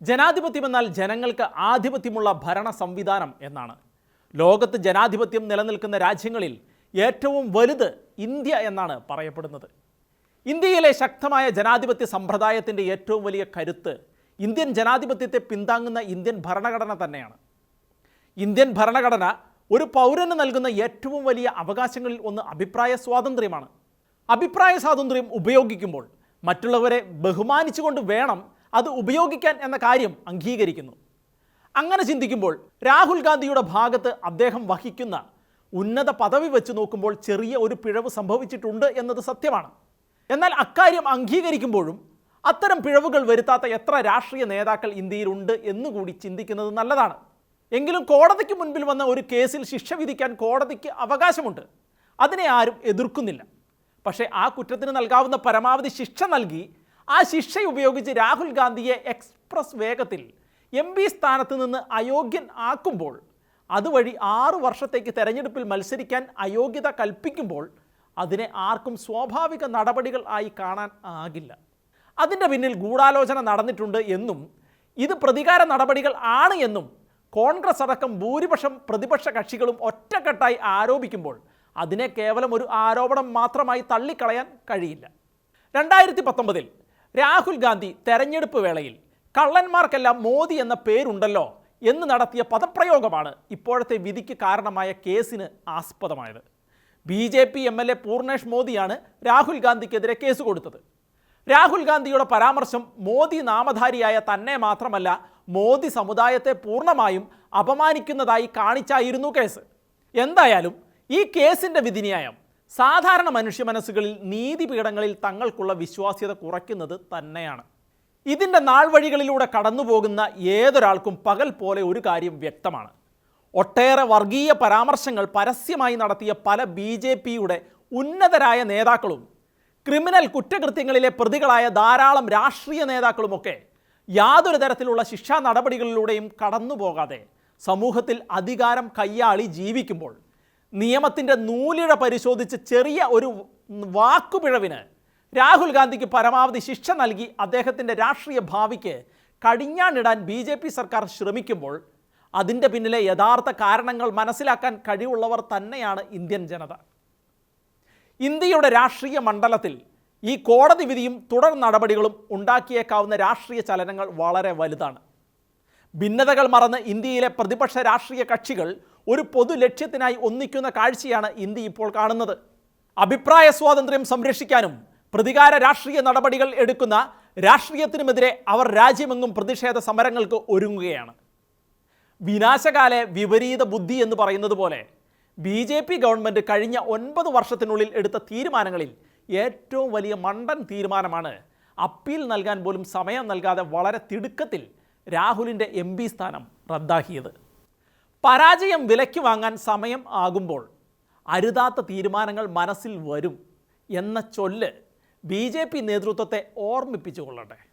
ജനാധിപത്യം എന്നാൽ ജനങ്ങൾക്ക് ആധിപത്യമുള്ള ഭരണ സംവിധാനം എന്നാണ്. ലോകത്ത് ജനാധിപത്യം നിലനിൽക്കുന്ന രാജ്യങ്ങളിൽ ഏറ്റവും വലുത് ഇന്ത്യ എന്നാണ് പറയപ്പെടുന്നത്. ഇന്ത്യയിലെ ശക്തമായ ജനാധിപത്യ സമ്പ്രദായത്തിന്റെ ഏറ്റവും വലിയ കരുത്ത് ഇന്ത്യൻ ജനാധിപത്യത്തെ പിന്താങ്ങുന്ന ഇന്ത്യൻ ഭരണഘടന തന്നെയാണ്. ഇന്ത്യൻ ഭരണഘടന ഒരു പൗരന് നൽകുന്ന ഏറ്റവും വലിയ അവകാശങ്ങളിൽ ഒന്ന് അഭിപ്രായ സ്വാതന്ത്ര്യമാണ്. അഭിപ്രായ സ്വാതന്ത്ര്യം ഉപയോഗിക്കുമ്പോൾ മറ്റുള്ളവരെ ബഹുമാനിച്ചുകൊണ്ട് വേണം അത് ഉപയോഗിക്കാൻ എന്ന കാര്യം അംഗീകരിക്കുന്നു. അങ്ങനെ ചിന്തിക്കുമ്പോൾ രാഹുൽ ഗാന്ധിയുടെ ഭാഗത്ത് അദ്ദേഹം വഹിക്കുന്ന ഉന്നത പദവി വെച്ച് നോക്കുമ്പോൾ ചെറിയ ഒരു പിഴവ് സംഭവിച്ചിട്ടുണ്ട് എന്നത് സത്യമാണ്. എന്നാൽ അക്കാര്യം അംഗീകരിക്കുമ്പോഴും അത്തരം പിഴവുകൾ വരുത്താത്ത എത്ര രാഷ്ട്രീയ നേതാക്കൾ ഇന്ത്യയിലുണ്ട് എന്നുകൂടി ചിന്തിക്കുന്നത് നല്ലതാണ്. എങ്കിലും കോടതിക്ക് മുൻപിൽ വന്ന ഒരു കേസിൽ ശിക്ഷ വിധിക്കാൻ കോടതിക്ക് അവകാശമുണ്ട്. അതിനെ ആരും എതിർക്കുന്നില്ല. പക്ഷേ ആ കുറ്റത്തിന് നൽകാവുന്ന പരമാവധി ശിക്ഷ നൽകി ആ ശിക്ഷ ഉപയോഗിച്ച് രാഹുൽ ഗാന്ധിയെ എക്സ്പ്രസ് വേഗത്തിൽ എം പി സ്ഥാനത്ത് നിന്ന് അയോഗ്യൻ ആക്കുമ്പോൾ അതുവഴി ആറ് വർഷത്തേക്ക് തെരഞ്ഞെടുപ്പിൽ മത്സരിക്കാൻ അയോഗ്യത കൽപ്പിക്കുമ്പോൾ അതിനെ ആർക്കും സ്വാഭാവിക നടപടികൾ ആയി കാണാൻ ആകില്ല. അതിന്റെ പിന്നിൽ ഗൂഢാലോചന നടന്നിട്ടുണ്ട് എന്നും ഇത് പ്രതികാര നടപടികൾ ആണ് എന്നും കോൺഗ്രസ് അടക്കം ഭൂരിപക്ഷം പ്രതിപക്ഷ കക്ഷികളും ഒറ്റക്കെട്ടായി ആരോപിക്കുമ്പോൾ അതിനെ കേവലം ഒരു ആരോപണം മാത്രമായി തള്ളിക്കളയാൻ കഴിയില്ല. രണ്ടായിരത്തി പത്തൊമ്പതിൽ രാഹുൽ ഗാന്ധി തെരഞ്ഞെടുപ്പ് വേളയിൽ കള്ളന്മാർക്കെല്ലാം മോദി എന്ന പേരുണ്ടല്ലോ എന്ന് നടത്തിയ പദപ്രയോഗമാണ് ഇപ്പോഴത്തെ വിധിക്ക് കാരണമായ കേസിന് ആസ്പദമായത്. B J P M L A Purnesh മോദിയാണ് Rahul ഗാന്ധിക്കെതിരെ കേസ് കൊടുത്തത്. രാഹുൽ ഗാന്ധിയുടെ പരാമർശം മോദി നാമധാരിയായ തന്നെ മാത്രമല്ല മോദി സമുദായത്തെ പൂർണമായും അപമാനിക്കുന്നതായി കാണിച്ചായിരുന്നു കേസ്. എന്തായാലും ഈ കേസിന്റെ വിധിന്യായം സാധാരണ മനുഷ്യ മനസ്സുകളിൽ നീതിപീഠങ്ങളിൽ തങ്ങൾക്കുള്ള വിശ്വാസ്യത കുറയ്ക്കുന്നത് തന്നെയാണ്. ഇതിന്റെ നാൾവഴികളിലൂടെ കടന്നുപോകുന്ന ഏതൊരാൾക്കും പകൽ പോലെ ഒരു കാര്യം വ്യക്തമാണ്. ഒട്ടേറെ വർഗീയ പരാമർശങ്ങൾ പരസ്യമായി നടത്തിയ പല ബി ജെ പിയുടെ ഉന്നതരായ നേതാക്കളും ക്രിമിനൽ കുറ്റകൃത്യങ്ങളിലെ പ്രതികളായ ധാരാളം രാഷ്ട്രീയ നേതാക്കളുമൊക്കെ യാതൊരു തരത്തിലുള്ള ശിക്ഷാ നടപടികളിലൂടെയും കടന്നുപോകാതെ സമൂഹത്തിൽ അധികാരം കയ്യാളി ജീവിക്കുമ്പോൾ നിയമത്തിന്റെ നൂലിഴ പരിശോധിച്ച് ചെറിയ ഒരു വാക്കുപിഴവിന് രാഹുൽ ഗാന്ധിക്ക് പരമാവധി ശിക്ഷ നൽകി അദ്ദേഹത്തിന്റെ രാഷ്ട്രീയ ഭാവിക്ക് കടിഞ്ഞാണിടാൻ ബി ജെ പി സർക്കാർ ശ്രമിക്കുമ്പോൾ അതിന്റെ പിന്നിലെ യഥാർത്ഥ കാരണങ്ങൾ മനസ്സിലാക്കാൻ കഴിവുള്ളവർ തന്നെയാണ് ഇന്ത്യൻ ജനത. ഇന്ത്യയുടെ രാഷ്ട്രീയ മണ്ഡലത്തിൽ ഈ കോടതി വിധിയും തുടർ നടപടികളും ഉണ്ടാക്കിയേക്കാവുന്ന രാഷ്ട്രീയ ചലനങ്ങൾ വളരെ വലുതാണ്. ഭിന്നതകൾ മറന്ന് ഇന്ത്യയിലെ പ്രതിപക്ഷ രാഷ്ട്രീയ കക്ഷികൾ ഒരു പൊതു ലക്ഷ്യത്തിനായി ഒന്നിക്കുന്ന കാഴ്ചയാണ് ഇന്ത്യ ഇപ്പോൾ കാണുന്നത്. അഭിപ്രായ സ്വാതന്ത്ര്യം സംരക്ഷിക്കാനും പ്രതികാര രാഷ്ട്രീയ നടപടികൾ എടുക്കുന്ന രാഷ്ട്രീയത്തിനുമെതിരെ അവർ രാജ്യമെങ്ങും പ്രതിഷേധ സമരങ്ങൾക്ക് ഒരുങ്ങുകയാണ്. വിനാശകാല വിപരീത ബുദ്ധി എന്ന് പറയുന്നത് പോലെ ബി ജെ പി ഗവൺമെന്റ് കഴിഞ്ഞ ഒൻപത് വർഷത്തിനുള്ളിൽ എടുത്ത തീരുമാനങ്ങളിൽ ഏറ്റവും വലിയ മണ്ടൻ തീരുമാനമാണ് അപ്പീൽ നൽകാൻ പോലും സമയം നൽകാതെ വളരെ തിടുക്കത്തിൽ രാഹുലിന്റെ എം പി സ്ഥാനം റദ്ദാക്കിയത്. പരാജയം വിലയ്ക്ക് വാങ്ങാൻ സമയം ആകുമ്പോൾ അരുതാത്ത തീരുമാനങ്ങൾ മനസ്സിൽ വരും എന്ന ചൊല്ല് ബി നേതൃത്വത്തെ ഓർമ്മിപ്പിച്ചു കൊള്ളട്ടെ